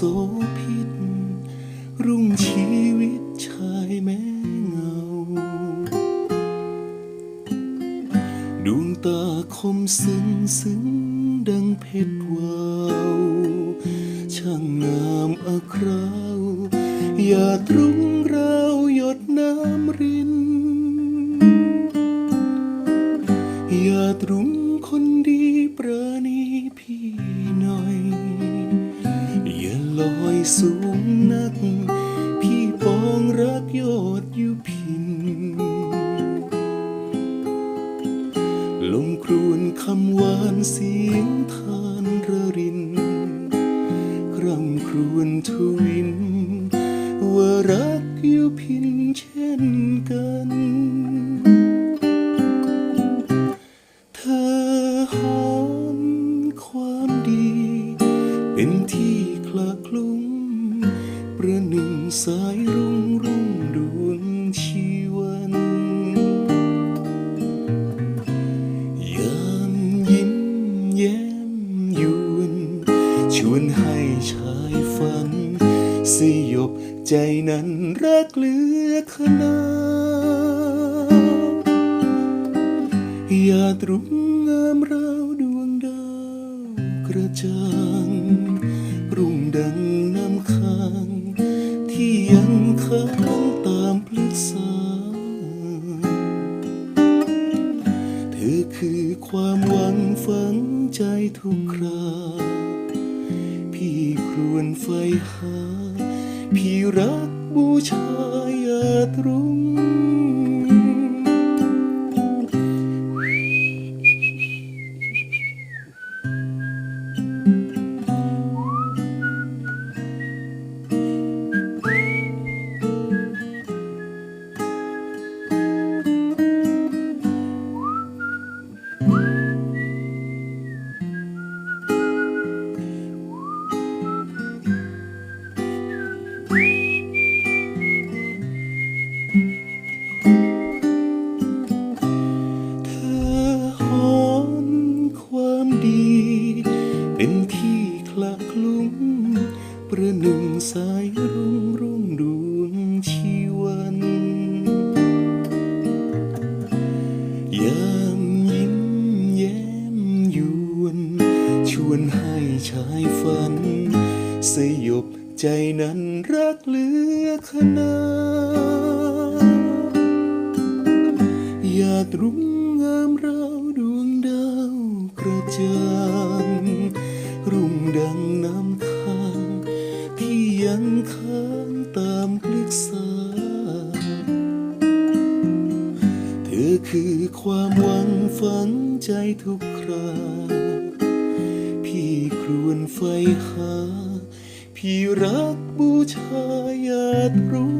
สพิษรุ่งชีวิตชายแม้เงา ดวงตาคมซึ้งซึ้งดังเพชรวาวช่างงามอัคราวอย่าตรุง สูงนัก พี่ปองรักยอดอยู่พิน ลมครวนคำหวานเสียงทานระริน คร่ำครวญทวิน ว่ารักอยู่พินเช่นกัน รุ่งดวงชีวันยามยิ้มแย้มยวนชวนให้ชายฝัน สยบใจนั้นรักเหลือขนาอย่าตรุงงามราวดวงดาวกระจ่าง ค้งตามพลึกสาเธอคือความหวังฝังใจทุกคราพี่ครวนไฟหา พี่รักบูชาอย่าตรุง เป็นที่คลาคลุ้งประหนึ่งสายรุ่งรุ่งดวงชีวัน ยามยิ้มแย้มยวน ชวนให้ชายฝัน สยบใจนั้นรักเหลือขนาอยาตรุงงามราวดวงดาวกระจ่าง คือความหวังฝังใจทุกครา พี่ครวนไฟหา พี่รักบูชายาตรุง